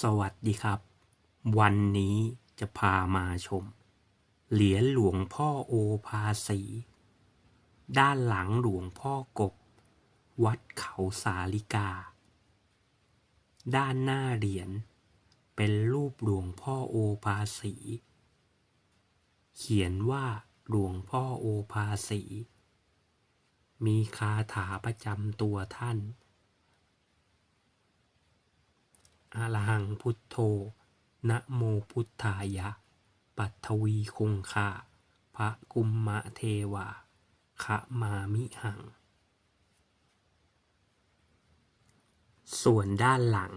สวัสดีครับ วันนี้จะพามาชม เหรียญหลวงพ่อโอภาสี ด้านหลังหลวงพ่อกบ วัดเขาสาลิกา ด้านหน้าเหรียญเป็นรูปหลวงพ่อโอภาสี เขียนว่าหลวงพ่อโอภาสี มีคาถาประจำตัวท่าน อะระหังพุทโธ นะโมพุทธายะ ปัทวีคงคาพระกุมมะเทวาขะมามิหัง ส่วนด้านหลัง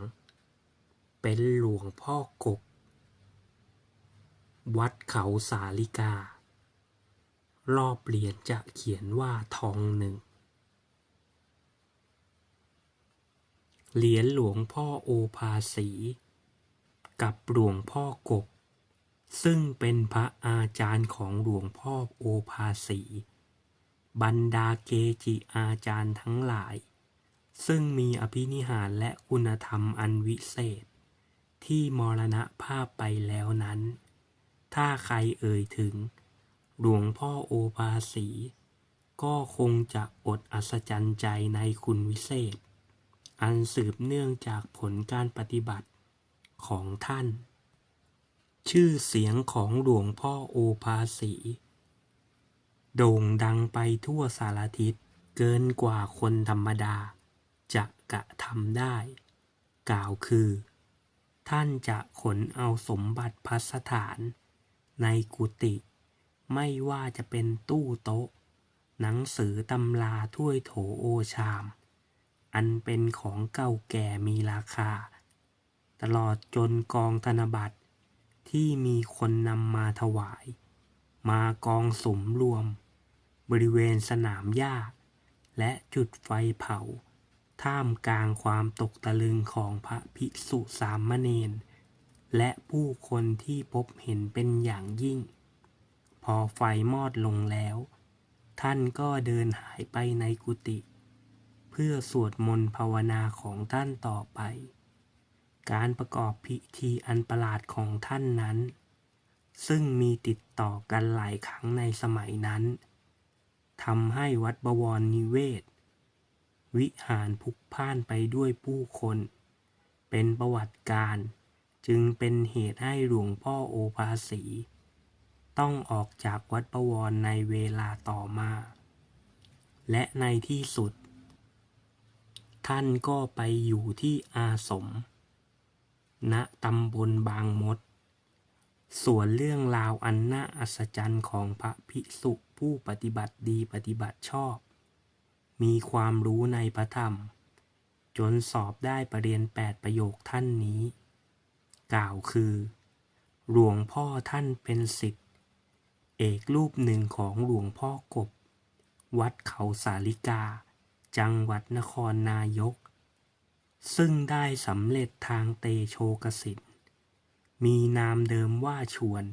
เป็นหลวงพ่อกบ วัดเขาสาลิกา รอบเหรียญจะเขียนว่าทองหนึ่ง เหรียญหลวงพ่อโอภาสี กับหลวงพ่อกบ ซึ่งเป็นพระอาจารย์ของหลวงพ่อโอภาสี บรรดาเกจิอาจารย์ทั้งหลาย ซึ่งมีอภินิหารและคุณธรรมอันวิเศษ ที่มรณภาพไปแล้วนั้น ถ้าใครเอ่ยถึง หลวงพ่อโอภาสี ก็คงจะอดอัศจรรย์ใจในคุณวิเศษ อันสืบเนื่องจากผลการปฏิบัติของท่าน ชื่อเสียงของหลวงพ่อโอภาสี โด่งดังไปทั่วสารทิศเกินกว่าคนธรรมดา จะกระทำได้ กล่าวคือ ท่านจะขนเอาสมบัติพัสถาน ในกุฏิไม่ว่าจะเป็นตู้โต๊ะ หนังสือตำราถ้วยโถโอชาม อันเป็นของเก่าแก่มีราคา ตลอดจนกองธนบัตรที่มีคนนำมาถวาย มากองสมรวม บริเวณสนามหญ้า และจุดไฟเผา ท่ามกลางความตกตะลึงของพระภิกษุสามเณรและผู้คนที่พบเห็นเป็นอย่างยิ่ง พอไฟมอดลงแล้ว ท่านก็เดินหายไปในกุฏิ เพื่อสวดมนต์ภาวนาของท่านต่อไป การประกอบพิธีอันประหลาดของท่านนั้น ซึ่งมีติดต่อกันหลายครั้งในสมัยนั้นทำให้วัดบวรนิเวศ วิหารพลุกพ่านไปด้วยผู้คน เป็นประวัติการจึงเป็นเหตุให้หลวงพ่อโอภาสี ต้องออกจากวัดประวรในเวลาต่อมา และในที่สุด ท่านก็ไปอยู่ที่อาสม ณตำบลบางมด ส่วนเรื่องราวอันน่าอัศจรรย์ของพระภิกษุผู้ปฏิบัติดีปฏิบัติชอบ มีความรู้ในพระธรรม จนสอบได้ประเรียนแปดประโยคท่านนี้ กล่าวคือ หลวงพ่อท่านเป็นศิษย์เอกรูปหนึ่งของหลวงพ่อกบ วัดเขาสาลิกา จังหวัดนครนายก ซึ่งได้สำเร็จทางเตโชกสิทธิ์มีนามเดิมว่าชวน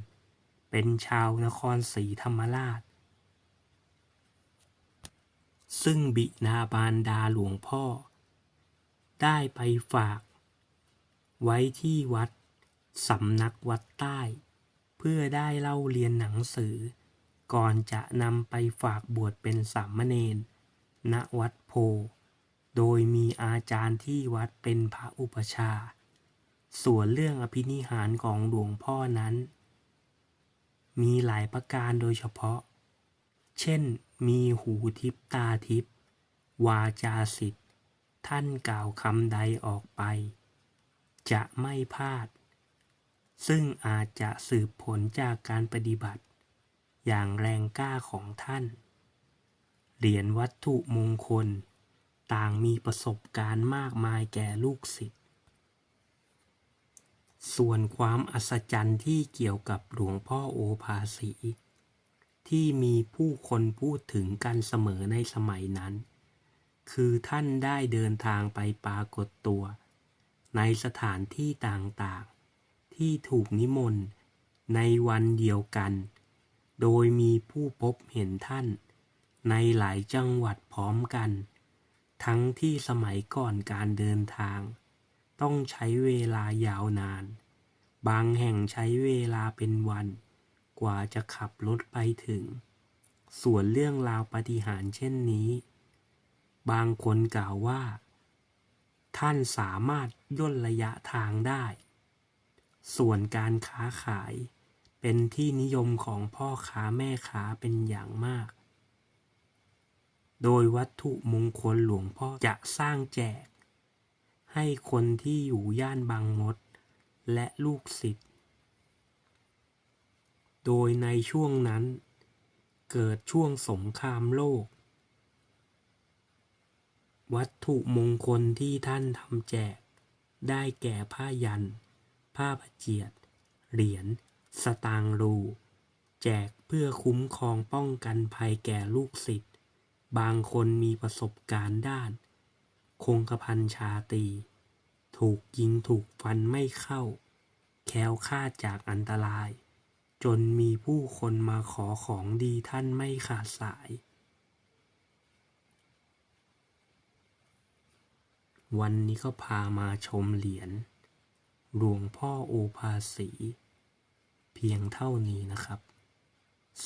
เป็นชาวนครศรีธรรมราช ซึ่งบินาบารดาหลวงพ่อ ได้ไปฝาก ไว้ที่วัดสำนักวัดใต้ เพื่อได้เล่าเรียนหนังสือ ก่อนจะนำไปฝากบวชเป็นสามเณร ณวัดโพ โดยมีอาจารย์ที่วัดเป็นพระอุปชา ส่วนเรื่องอภินิหารของหลวงพ่อนั้น มีหลายประการโดยเฉพาะ เช่น มีหูทิพตาทิพวาจาสิทธิ์ท่านกล่าวคำใดออกไป จะไม่พลาด ซึ่งอาจจะสืบผลจากการปฏิบัติ อย่างแรงกล้าของท่าน เหรียญวัตถุมงคล ต่างมีประสบการณ์มากมายแก่ลูกศิษย์ส่วนความอัศจรรย์ที่เกี่ยวกับหลวงพ่อโอภาสี ที่มีผู้คนพูดถึงกันเสมอในสมัยนั้น คือท่านได้เดินทางไปปรากฏตัว ในสถานที่ต่างๆ ที่ถูกนิมนต์ในวันเดียวกัน โดยมีผู้พบเห็นท่าน ในหลายจังหวัดพร้อมกัน ทั้งที่สมัยก่อนการเดินทาง ต้องใช้เวลายาวนาน บางแห่งใช้เวลาเป็นวัน กว่าจะขับรถไปถึง ส่วนเรื่องราวปฏิหารเช่นนี้ บางคนกล่าวว่า ท่านสามารถย่นระยะทางได้ ส่วนการค้าขายเป็นที่นิยมของพ่อค้าแม่ค้าเป็นอย่างมาก โดยวัตถุมงคลหลวงพ่อจะสร้างแจก ให้คนที่อยู่ย่านบางมด และลูกศิษย์ โดยในช่วงนั้น เกิดช่วงสงครามโลก วัตถุมงคลที่ท่านทำแจก ได้แก่ผ้ายัน ผ้าประเจียด เหรียญ สตางรู แจกเพื่อคุ้มครองป้องกันภัยแก่ลูกศิษย์ บางคนมีประสบการณ์ด้าน คงกระพันชาตี ถูกยิงถูกฟันไม่เข้า แคล้วคลาดจากอันตราย จนมีผู้คนมาขอของดีท่านไม่ขาดสาย วันนี้ก็พามาชมเหรียญหลวงพ่อโอภาสี เพียงเท่านี้นะครับ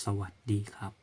สวัสดีครับ